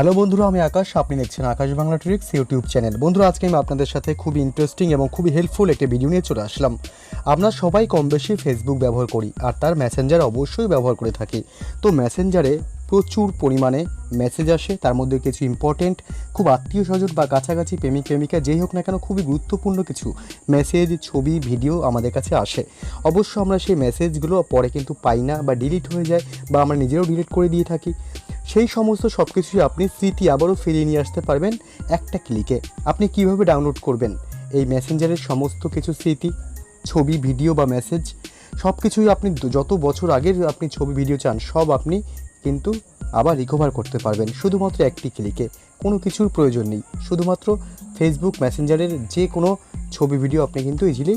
Hello বন্ধুরা, আমি আকাশ। আপনি দেখছেন Akash Bangla tricks YouTube channel. বন্ধুরা, আজকে আমি আপনাদের সাথে খুবই ইন্টারেস্টিং এবং খুবই হেল্পফুল একটা ভিডিও নিয়ে চলে আসলাম। আমরা সবাই কম বেশি ফেসবুক ব্যবহার করি, আর তার মেসেঞ্জার অবশ্যই ব্যবহার করে থাকি। তো মেসেঞ্জারে প্রচুর পরিমাণে মেসেজ আসে, তার মধ্যে কিছু ইম্পর্টেন্ট খুব আত্মীয় স্বজন বা কাছাকাছি প্রেমিক, প্রেমিকা, যেই হোক না কেন খুবই গুরুত্বপূর্ণ কিছু মেসেজ ছবি ভিডিও আমাদের কাছে আসে। অবশ্য আমরা সেই মেসেজগুলো পরে কিন্তু পাই না বা ডিলিট হয়ে যায় বা আমরা নিজেরাও ডিলিট করে দিয়ে থাকি। সেই সমস্ত সব কিছুই আপনি স্মৃতি আবারও ফিরিয়ে নিয়ে আসতে পারবেন একটা ক্লিকে। আপনি কীভাবে ডাউনলোড করবেন? এই মেসেঞ্জারের সমস্ত কিছু স্মৃতি ছবি ভিডিও বা মেসেজ সব কিছুই আপনি যত বছর আগের আপনি ছবি ভিডিও চান, সব আপনি কিন্তু আবার রিকভার করতে পারবেন। শুধুমাত্র একটি ক্লিকে। কোনো কিছুর প্রয়োজন নেই। শুধুমাত্র ফেসবুক মেসেঞ্জারের যে কোনো ছবি ভিডিও আপনি কিন্তু ইজিলি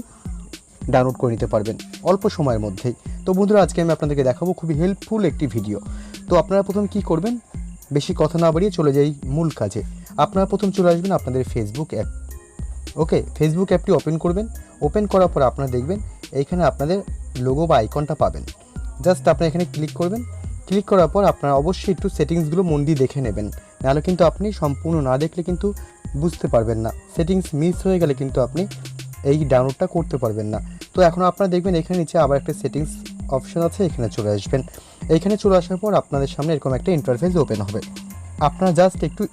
ডাউনলোড করে নিতে পারবেন। অল্প সময়ের মধ্যেই। তো বন্ধুরা, আজকে আমি আপনাদেরকে দেখাবো খুবই হেল্পফুল একটি ভিডিও তো আপনারা প্রথম কি করবেন? বেশি কথা না বাড়িয়ে চলে যাই মূল কাজে। আপনারা প্রথম চলে আসবেন আপনাদের ফেসবুক অ্যাপ ওকে ফেসবুক অ্যাপটি ওপেন করবেন। ওপেন করার পর আপনারা দেখবেন এইখানে আপনাদের লোগো বা আইকনটা পাবেন। জাস্ট আপনারা এখানে ক্লিক করবেন। ক্লিক করার পর আপনারা অবশ্যই একটু সেটিংসগুলো মন দিয়ে দেখে নেবেন। নাহলে কিন্তু আপনি সম্পূর্ণ না দেখলে কিন্তু বুঝতে পারবেন না। সেটিংস মিস হয়ে গেলে কিন্তু আপনি এই ডাউনলোডটা করতে পারবেন না। তো এখন আপনারা দেখবেন এখানে নিচে আবার একটা সেটিংস অপশন আছে, এখানে চলে আসবেন। এইখানে চলে আসার পর আপনাদের সামনে এরকম একটা ইন্টারফেস ওপেন হবে। আপনারা জাস্ট একটু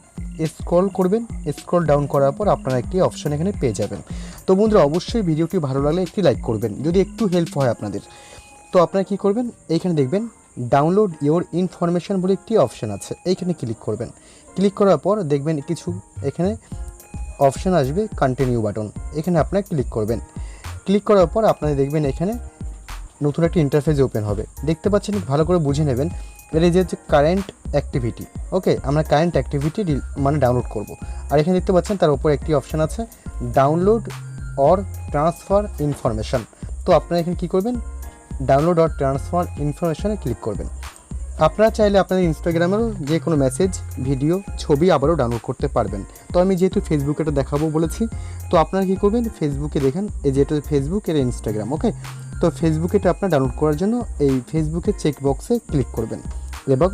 স্ক্রল করবেন স্ক্রল ডাউন করার পর আপনারা একটি অপশন এখানে পেয়ে যাবেন। তো বন্ধুরা, অবশ্যই ভিডিওটি ভালো লাগলে একটি লাইক করবেন, যদি একটু হেল্প হয় আপনাদের। তো আপনারা কি করবেন? এইখানে দেখবেন ডাউনলোড ইওর ইনফরমেশন বলে একটি অপশন আছে। এইখানে ক্লিক করবেন। ক্লিক করার পর দেখবেন কিছু এখানে অপশন আসবে কন্টিনিউ বাটন এখানে আপনারা ক্লিক করবেন। ক্লিক করার পর আপনারা দেখবেন এখানে নতুন একটা ইন্টারফেস ওপেন হবে। দেখতে পাচ্ছেন, ভালো করে বুঝে নেবেন। এটা যে হচ্ছে কারেন্ট অ্যাক্টিভিটি ওকে আমরা কারেন্ট অ্যাক্টিভিটি মানে ডাউনলোড করব। আর এখানে দেখতে পাচ্ছেন, তার উপর একটি অপশন আছে ডাউনলোড অর ট্রান্সফার ইনফরমেশন তো আপনারা এখানে কী করবেন? ডাউনলোড অর ট্রান্সফার ইনফরমেশনে ক্লিক করবেন। আপনারা চাইলে আপনাদের ইনস্টাগ্রামেরও যে কোনো মেসেজ ভিডিও ছবি আবারও ডাউনলোড করতে পারবেন। তো আমি যেহেতু ফেসবুকে এটা দেখাবো বলেছি, তো আপনারা কী করবেন? ফেসবুকে দেখেন, এই যেটা ফেসবুক এর ইনস্টাগ্রাম ওকে তো ফেসবুকে এটা আপনার ডাউনলোড করার জন্য এই ফেসবুকের চেক বক্সে ক্লিক করবেন এবং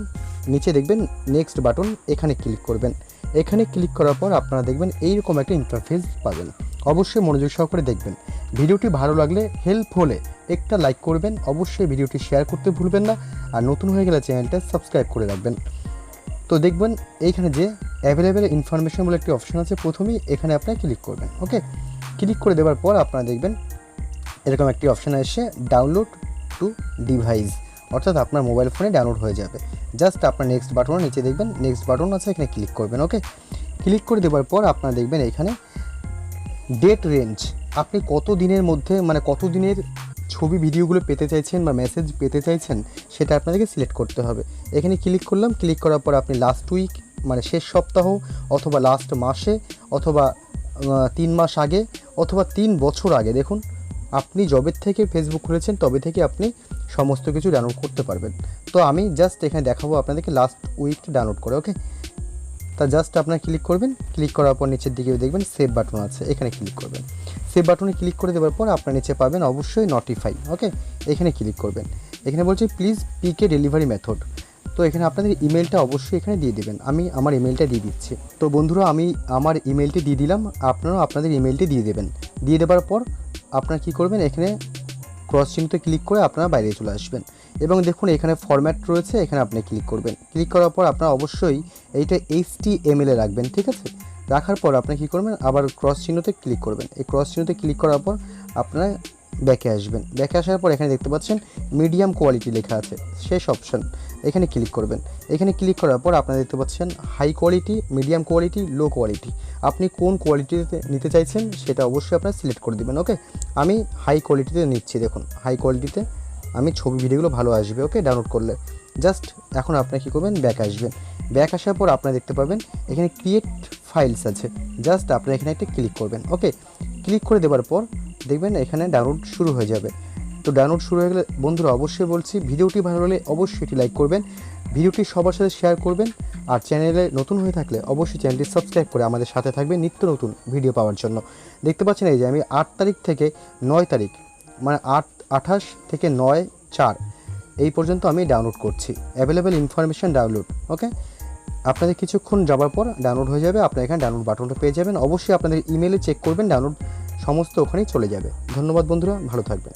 নিচে দেখবেন নেক্সট বাটন এখানে ক্লিক করবেন। এখানে ক্লিক করার পর আপনারা দেখবেন এইরকম একটা ইন্টারফেস পাবেন। অবশ্যই মনোযোগ সহকারে দেখবেন। ভিডিওটি ভালো লাগলে হেল্প হলে একটা লাইক করবেন। অবশ্যই ভিডিওটি শেয়ার করতে ভুলবেন না। আর নতুন হয়ে গেলে চ্যানেলটা সাবস্ক্রাইব করে রাখবেন। তো দেখবেন এইখানে যে অ্যাভেলেবেল ইনফরমেশন বলে একটি অপশন আছে, প্রথমেই এখানে আপনারা ক্লিক করবেন ওকে ক্লিক করে দেওয়ার পর আপনারা দেখবেন এরকম একটি অপশান এসে ডাউনলোড টু ডিভাইস অর্থাৎ আপনার মোবাইল ফোনে ডাউনলোড হয়ে যাবে। জাস্ট আপনার নেক্সট বাটন নিচে দেখবেন নেক্সট বাটন আছে, এখানে ক্লিক করবেন ওকে ক্লিক করে দেওয়ার পর আপনারা দেখবেন এখানে ডেট রেঞ্জ আপনি কত দিনের মধ্যে মানে কত দিনের ছবি ভিডিওগুলো পেতে চাইছেন বা মেসেজ পেতে চাইছেন, সেটা আপনাদেরকে সিলেক্ট করতে হবে। এখানে ক্লিক করলাম ক্লিক করার পর আপনি লাস্ট উইক মানে শেষ সপ্তাহ, অথবা লাস্ট মাসে, অথবা তিন মাস আগে, অথবা তিন বছর আগে, দেখুন আপনি জবের থেকে ফেসবুক খুলেছেন, তবে থেকে আপনি সমস্ত কিছু ডাউনলোড করতে পারবেন। তো আমি জাস্ট এখানে দেখাবো আপনাদেরকে লাস্ট উইক ডাউনলোড করে ওকে তা জাস্ট আপনার ক্লিক করবেন ক্লিক করার পর নিচের দিকে দেখবেন সেভ বাটন আছে, এখানে ক্লিক করবেন। সেভ বাটনে ক্লিক করে দেওয়ার পর আপনার নিচে পাবেন অবশ্যই নোটিফাই ওকে এখানে ক্লিক করবেন। এখানে বলছে প্লিজ পিকে ডেলিভারি মেথড তো এখানে আপনাদের ইমেলটা অবশ্যই এখানে দিয়ে দেবেন। আমি আমার ইমেলটা দিয়ে দিচ্ছি। তো বন্ধুরা, আমি আমার ইমেলটি দিয়ে দিলাম। আপনারাও আপনাদের ইমেলটি দিয়ে দেবেন। দিয়ে দেওয়ার পর আপনারা কী করবেন? এখানে ক্রস চিহ্নতে ক্লিক করে আপনারা বাইরে চলে আসবেন। এবং দেখুন, এখানে ফরম্যাট রয়েছে, এখানে আপনি ক্লিক করবেন। ক্লিক করার পর আপনারা অবশ্যই এইটা এইচ টি এ রাখবেন, ঠিক আছে? রাখার পর আপনি কী করবেন? আবার ক্রস চিহ্নতে ক্লিক করবেন। এই ক্রস চিহ্নতে ক্লিক করার পর আপনারা ব্যাকে আসবেন। ব্যাকে আসার পর এখানে দেখতে পাচ্ছেন মিডিয়াম কোয়ালিটি লেখা আছে, শেষ অপশন এখানে ক্লিক করবেন। এখানে ক্লিক করার পর আপনারা দেখতে পাচ্ছেন high quality medium quality low quality আপনি কোন কোয়ালিটিতে নিতে চাইছেন সেটা অবশ্যই আপনারা সিলেক্ট করে দেবেন ওকে আমি হাই কোয়ালিটিতে নিচ্ছি, দেখুন। হাই কোয়ালিটিতে আমি ছবি ভিডিওগুলো ভালো আসবে ওকে ডাউনলোড করলে। জাস্ট এখন আপনি কী করবেন? ব্যাক আসবেন ব্যাক আসার পর আপনারা দেখতে পাবেন এখানে ক্রিয়েট ফাইলস আছে। জাস্ট আপনারা এখানে একটা ক্লিক করবেন ওকে ক্লিক করে দেওয়ার পর দেখবেন এখানে ডাউনলোড শুরু হয়ে যাবে। তো ডাউনলোড শুরু হয়ে গেলে বন্ধুরা অবশ্যই বলছি ভিডিওটি ভালো লাগলে অবশ্যই এটি লাইক করবেন, ভিডিওটি সবার সাথে শেয়ার করবেন আর চ্যানেলে নতুন হয়ে থাকলে অবশ্যই চ্যানেলটি সাবস্ক্রাইব করে আমাদের সাথে থাকবে নিত্য নতুন ভিডিও পাওয়ার জন্য। দেখতে পাচ্ছেন এই যে আমি আট তারিখ থেকে নয় তারিখ মানে আট, আঠাশ থেকে নয়, চার এই পর্যন্ত আমি ডাউনলোড করছি। অ্যাভেলেবেল ইনফরমেশান ডাউনলোড ওকে আপনাদের কিছুক্ষণ যাবার পর ডাউনলোড হয়ে যাবে, আপনারা এখানে ডাউনলোড বাটনটা পেয়ে যাবেন। অবশ্যই আপনাদের ইমেলে চেক করবেন ডাউনলোড সমস্ত ওখানেই চলে যাবে। ধন্যবাদ বন্ধুরা, ভালো থাকবেন।